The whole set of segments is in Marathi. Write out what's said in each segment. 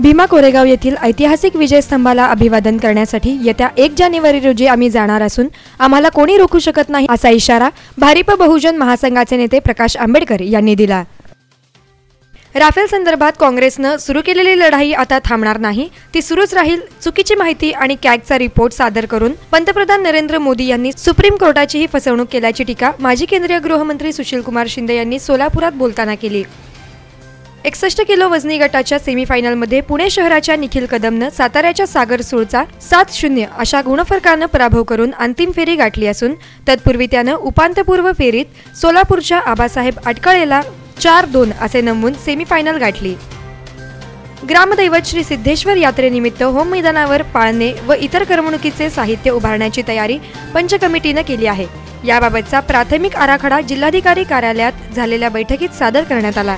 भीमा कोरेगाव येथील ऐतिहासिक विजय स्तंभाला अभिवादन करण्यासाठी येत्या एक जानेवारी रोजी आम्ही जाणार असून आम्हाला कोणी रोखू शकत नाही असा इशारा भारिप बहुजन महासंघाचे नेते प्रकाश आंबेडकर यांनी दिला. राफेल संदर्भात काँग्रेसनं सुरू केलेली लढाई आता थांबणार नाही. ती सुरूच राहील चुकीची माहिती आणि कॅगचा रिपोर्ट सादर करून पंतप्रधान नरेंद्र मोदी यांनी सुप्रीम कोर्टाचीही फसवणूक केल्याची टीका माजी केंद्रीय गृहमंत्री सुशीलकुमार शिंदे यांनी सोलापुरात बोलताना केली. एकसष्ट किलो वजनी गटाच्या सेमीफायनलमध्ये पुणे शहराच्या निखिल कदमनं साताऱ्याच्या सागर सुळचा सात शून्य अशा गुणफरकानं पराभव करून अंतिम फेरी गाठली असून तत्पूर्वी त्यानं उपांत्यपूर्व फेरीत सोलापूरच्या आबासाहेब अटकळेला चार दोन असे नमवून सेमीफायनल गाठली. ग्रामदैवत श्री सिद्धेश्वर यात्रेनिमित्त होम मैदानावर पाळणे व इतर करमणुकीचे साहित्य उभारण्याची तयारी पंच कमिटीनं केली आहे. याबाबतचा प्राथमिक आराखडा जिल्हाधिकारी कार्यालयात झालेल्या बैठकीत सादर करण्यात आला.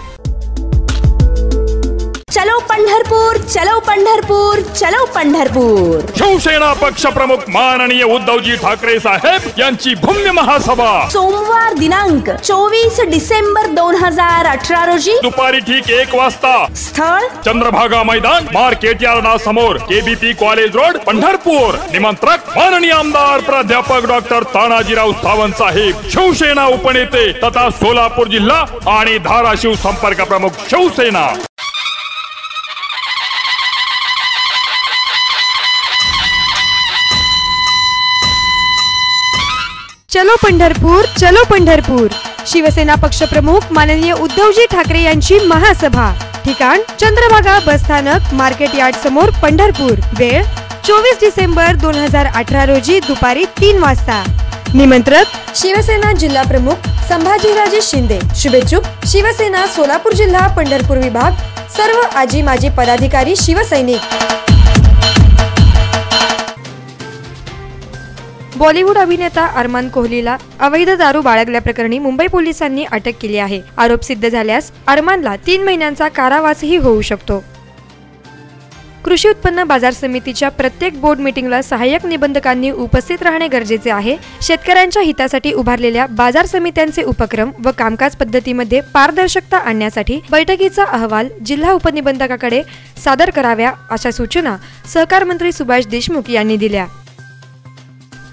चलो पंढरपूर चलो पंढरपूर चलो पंढरपूर. शिवसेना पक्ष प्रमुख माननीय उद्धवजी ठाकरे साहेब यांची भव्य महासभा. सोमवार दिनांक चोवीस डिसेंबर दोन हजार अठरा रोजी दुपारी ठीक एक वाजता. स्थळ चंद्रभागा मैदान मार्केट यार्डा समोर केबीपी कॉलेज रोड पंढरपूर. निमंत्रक माननीय आमदार प्राध्यापक डॉक्टर तानाजीराव सावंत साहेब शिवसेना उपनेते तथा सोलापूर जिल्हा आणि धाराशिव संपर्क प्रमुख शिवसेना. चलो पंढरपूर चलो पंढरपूर. शिवसेना पक्षप्रमुख माननीय उद्धवजी ठाकरे यांची महासभा. ठिकाण चंद्रभागा बसस्थानक मार्केट यार्ड समोर पंढरपूर. वेळ चोवीस डिसेंबर दोन हजार अठरा रोजी दुपारी तीन वाजता. निमंत्रक शिवसेना जिल्हा प्रमुख संभाजीराजे शिंदे. शुभेच्छुक शिवसेना सोलापूर जिल्हा पंढरपूर विभाग. सर्व आजी माजी पदाधिकारी शिवसैनिक. बॉलिवूड अभिनेता अरमान कोहलीला अवैध दारू बाळगल्याप्रकरणी मुंबई पोलिसांनी अटक केली आहे. आरोप सिद्ध झाल्यास अरमानला तीन महिन्यांचा कारावासही होऊ शकतो. कृषी उत्पन्न बाजार समितीच्या प्रत्येक बोर्ड मीटिंगला सहाय्यक निबंधकांनी उपस्थित राहणे गरजेचे आहे. शेतकऱ्यांच्या हितासाठी उभारलेल्या बाजार समित्यांचे उपक्रम व कामकाज पद्धतीमध्ये पारदर्शकता आणण्यासाठी बैठकीचा अहवाल जिल्हा उपनिबंधकाकडे सादर कराव्या अशा सूचना सहकार मंत्री सुभाष देशमुख यांनी दिल्या.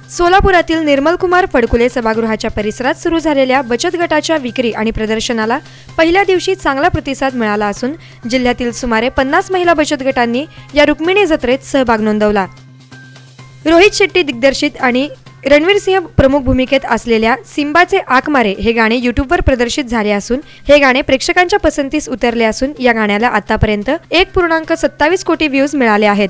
सोलापुरातील निर्मलकुमार फडकुले सभागृहाच्या परिसरात सुरू झालेल्या बचत गटाच्या विक्री आणि प्रदर्शनाला पहिल्या दिवशी चांगला प्रतिसाद मिळाला असून जिल्ह्यातील सुमारे पन्नास महिला बचत गटांनी या रुक्मिणी जत्रेत सहभाग नोंदवला. रोहित शेट्टी दिग्दर्शित आणि रणवीर सिंह प्रमुख भूमिकेत असलेल्या सिंबाचे आकमारे हे गाणे युट्यूबवर प्रदर्शित झाले असून हे गाणे प्रेक्षकांच्या पसंतीस उतरले असून या गाण्याला आतापर्यंत एक पूर्णांक सत्तावीस कोटी व्ह्यूज मिळाले आहेत.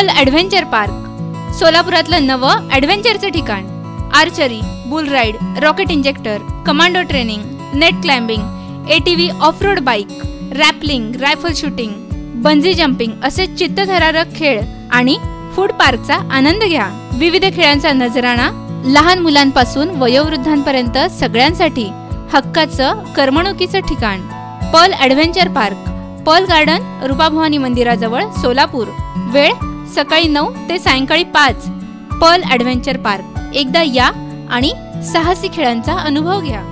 Pearl adventure park सोलापुरातलं नवं ॲडव्हेंचरचं ठिकाण archery bull ride rocket injector commando training net climbing A T V off road bike rappelling rifle shooting bungee jumping असे चित्तथरारक खेळ आणि फूड पार्कचा आनंद घ्या. विविध खेळांचा नजराणा लहान मुलांपासून वयोवृद्धांपर्यंत सगळ्यांसाठी हक्काचं करमणुकीचं ठिकाण. Pearl adventure park pearl garden Rupabhavani मंदिराजवळ सोलापूर. वेळ सकाळी नऊ ते सायंकाळी पाच. Pearl adventure park. एकदा या आणि साहसी खेळांचा अनुभव घ्या.